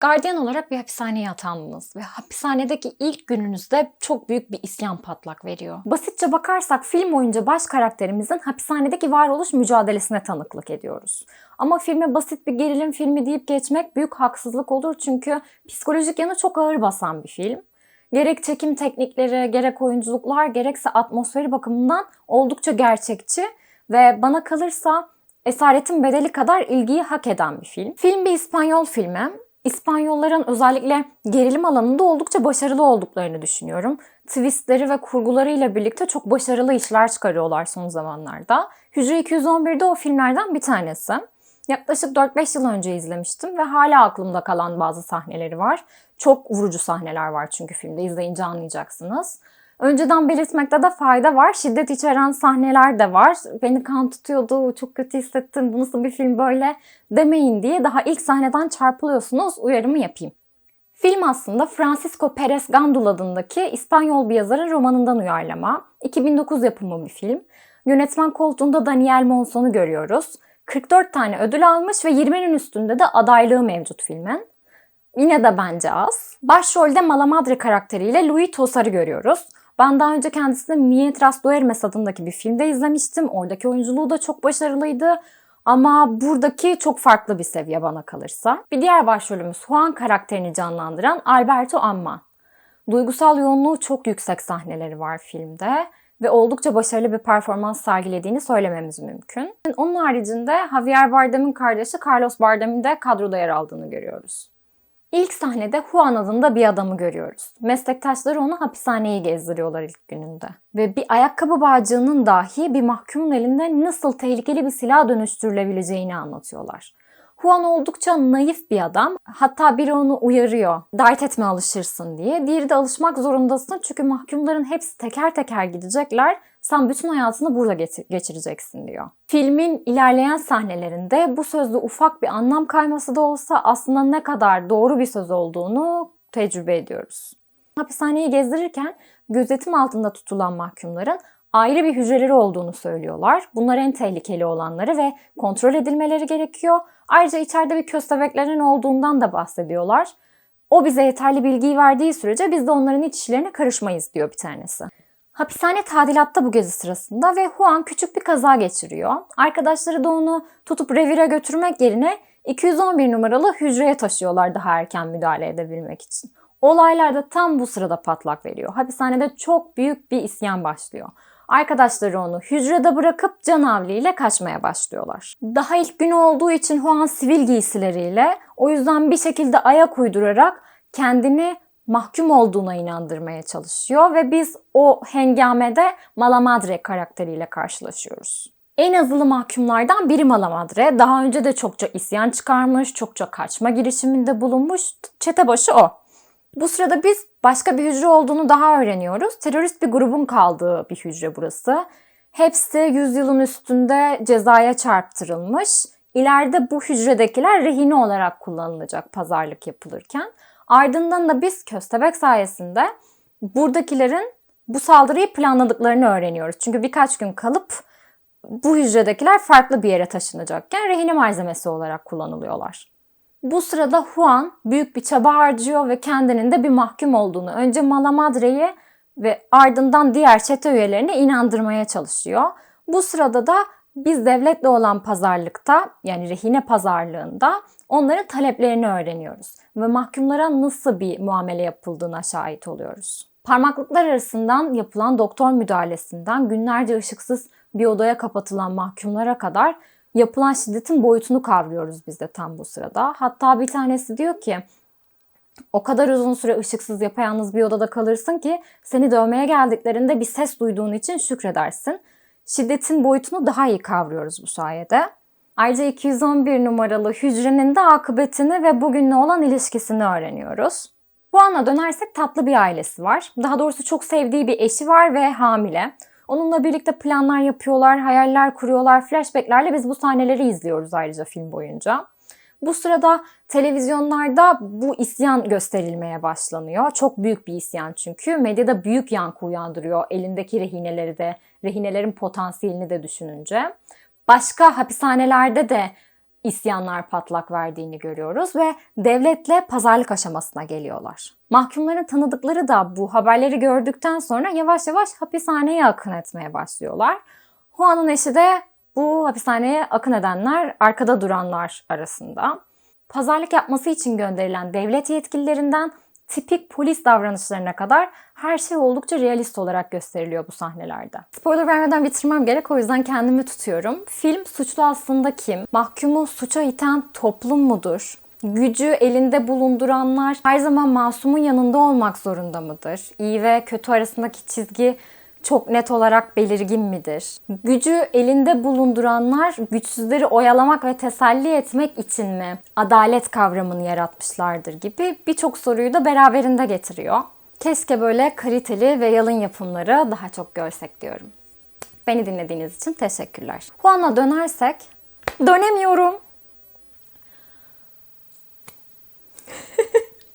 Gardiyan olarak bir hapishaneye atandınız ve hapishanedeki ilk gününüzde çok büyük bir isyan patlak veriyor. Basitçe bakarsak film boyunca baş karakterimizin hapishanedeki varoluş mücadelesine tanıklık ediyoruz. Ama filme basit bir gerilim filmi deyip geçmek büyük haksızlık olur çünkü psikolojik yanı çok ağır basan bir film. Gerek çekim teknikleri, gerek oyunculuklar, gerekse atmosferi bakımından oldukça gerçekçi ve bana kalırsa Esaretin Bedeli kadar ilgiyi hak eden bir film. Film bir İspanyol filmi. İspanyolların özellikle gerilim alanında oldukça başarılı olduklarını düşünüyorum. Twistleri ve kurgularıyla birlikte çok başarılı işler çıkarıyorlar son zamanlarda. Hücre 211'de o filmlerden bir tanesi. Yaklaşık 4-5 yıl önce izlemiştim ve hala aklımda kalan bazı sahneleri var. Çok vurucu sahneler var çünkü filmde izleyince anlayacaksınız. Önceden belirtmekte de fayda var. Şiddet içeren sahneler de var. Beni kan tutuyordu, çok kötü hissettim, bu nasıl bir film böyle demeyin diye daha ilk sahneden çarpılıyorsunuz uyarımı yapayım. Film aslında Francisco Perez Gandul adındaki İspanyol bir yazarın romanından uyarlama. 2009 yapımı bir film. Yönetmen koltuğunda Daniel Monson'u görüyoruz. 44 tane ödül almış ve 20'nin üstünde de adaylığı mevcut filmin. Yine de bence az. Başrolde Malamadre karakteriyle Louis Tosar'ı görüyoruz. Ben daha önce kendisini Mientras Duermes adındaki bir filmde izlemiştim. Oradaki oyunculuğu da çok başarılıydı. Ama buradaki çok farklı bir seviye bana kalırsa. Bir diğer başrolümüz Juan karakterini canlandıran Alberto Amman. Duygusal yoğunluğu çok yüksek sahneleri var filmde ve oldukça başarılı bir performans sergilediğini söylememiz mümkün. Onun haricinde Javier Bardem'in kardeşi Carlos Bardem'in de kadroda yer aldığını görüyoruz. İlk sahnede Juan adında bir adamı görüyoruz. Meslektaşları onu hapishaneyi gezdiriyorlar ilk gününde. Ve bir ayakkabı bağcığının dahi bir mahkumun elinde nasıl tehlikeli bir silah dönüştürülebileceğini anlatıyorlar. Juan oldukça naif bir adam. Hatta biri onu uyarıyor. Dert etme alışırsın diye. Diğeri de alışmak zorundasın çünkü mahkumların hepsi teker teker gidecekler. Sen bütün hayatını burada geçireceksin diyor. Filmin ilerleyen sahnelerinde bu sözde ufak bir anlam kayması da olsa aslında ne kadar doğru bir söz olduğunu tecrübe ediyoruz. Hapishaneyi gezdirirken gözetim altında tutulan mahkumların ayrı bir hücreleri olduğunu söylüyorlar. Bunlar en tehlikeli olanları ve kontrol edilmeleri gerekiyor. Ayrıca içeride bir köstebeklerin olduğundan da bahsediyorlar. O bize yeterli bilgiyi verdiği sürece biz de onların iç işlerine karışmayız diyor bir tanesi. Hapishane tadilatta bu gezi sırasında ve Juan küçük bir kaza geçiriyor. Arkadaşları da onu tutup revire götürmek yerine 211 numaralı hücreye taşıyorlar daha erken müdahale edebilmek için. Olaylar da tam bu sırada patlak veriyor. Hapishanede çok büyük bir isyan başlıyor. Arkadaşları onu hücrede bırakıp canavliyle kaçmaya başlıyorlar. Daha ilk gün olduğu için Juan sivil giysileriyle o yüzden bir şekilde ayak uydurarak kendini mahkum olduğuna inandırmaya çalışıyor ve biz o hengamede Malamadre karakteriyle karşılaşıyoruz. En azılı mahkumlardan biri Malamadre. Daha önce de çokça isyan çıkarmış, çokça kaçma girişiminde bulunmuş. Çete başı o. Bu sırada biz başka bir hücre olduğunu daha öğreniyoruz. Terörist bir grubun kaldığı bir hücre burası. Hepsi 100 yılın üstünde cezaya çarptırılmış. İleride bu hücredekiler rehine olarak kullanılacak pazarlık yapılırken. Ardından da biz köstebek sayesinde buradakilerin bu saldırıyı planladıklarını öğreniyoruz. Çünkü birkaç gün kalıp bu hücredekiler farklı bir yere taşınacakken rehine malzemesi olarak kullanılıyorlar. Bu sırada Juan büyük bir çaba harcıyor ve kendinin de bir mahkum olduğunu önce Malamadre'yi ve ardından diğer çete üyelerine inandırmaya çalışıyor. Bu sırada da biz devletle olan pazarlıkta yani rehine pazarlığında onların taleplerini öğreniyoruz ve mahkumlara nasıl bir muamele yapıldığına şahit oluyoruz. Parmaklıklar arasından yapılan doktor müdahalesinden günlerce ışıksız bir odaya kapatılan mahkumlara kadar yapılan şiddetin boyutunu kavruyoruz biz de tam bu sırada. Hatta bir tanesi diyor ki o kadar uzun süre ışıksız yapayalnız bir odada kalırsın ki seni dövmeye geldiklerinde bir ses duyduğun için şükredersin. Şiddetin boyutunu daha iyi kavruyoruz bu sayede. Ayrıca 211 numaralı hücrenin de akıbetini ve bugünle olan ilişkisini öğreniyoruz. Bu ana dönersek tatlı bir ailesi var. Daha doğrusu çok sevdiği bir eşi var ve hamile. Onunla birlikte planlar yapıyorlar, hayaller kuruyorlar, flashbacklerle biz bu sahneleri izliyoruz ayrıca film boyunca. Bu sırada televizyonlarda bu isyan gösterilmeye başlanıyor. Çok büyük bir isyan çünkü. Medyada büyük yankı uyandırıyor elindeki rehineleri de, rehinelerin potansiyelini de düşününce. Başka hapishanelerde de isyanlar patlak verdiğini görüyoruz ve devletle pazarlık aşamasına geliyorlar. Mahkumların tanıdıkları da bu haberleri gördükten sonra yavaş yavaş hapishaneye akın etmeye başlıyorlar. Juan'ın eşi de bu hapishaneye akın edenler, arkada duranlar arasında. Pazarlık yapması için gönderilen devlet yetkililerinden tipik polis davranışlarına kadar her şey oldukça realist olarak gösteriliyor bu sahnelerde. Spoiler vermeden bitirmem gerek o yüzden kendimi tutuyorum. Film suçlu aslında kim? Mahkumu suça iten toplum mudur? Gücü elinde bulunduranlar her zaman masumun yanında olmak zorunda mıdır? İyi ve kötü arasındaki çizgi çok net olarak belirgin midir? Gücü elinde bulunduranlar güçsüzleri oyalamak ve teselli etmek için mi adalet kavramını yaratmışlardır gibi birçok soruyu da beraberinde getiriyor. Keşke böyle kaliteli ve yalın yapımları daha çok görsek diyorum. Beni dinlediğiniz için teşekkürler. Juan'a dönersek, dönemiyorum.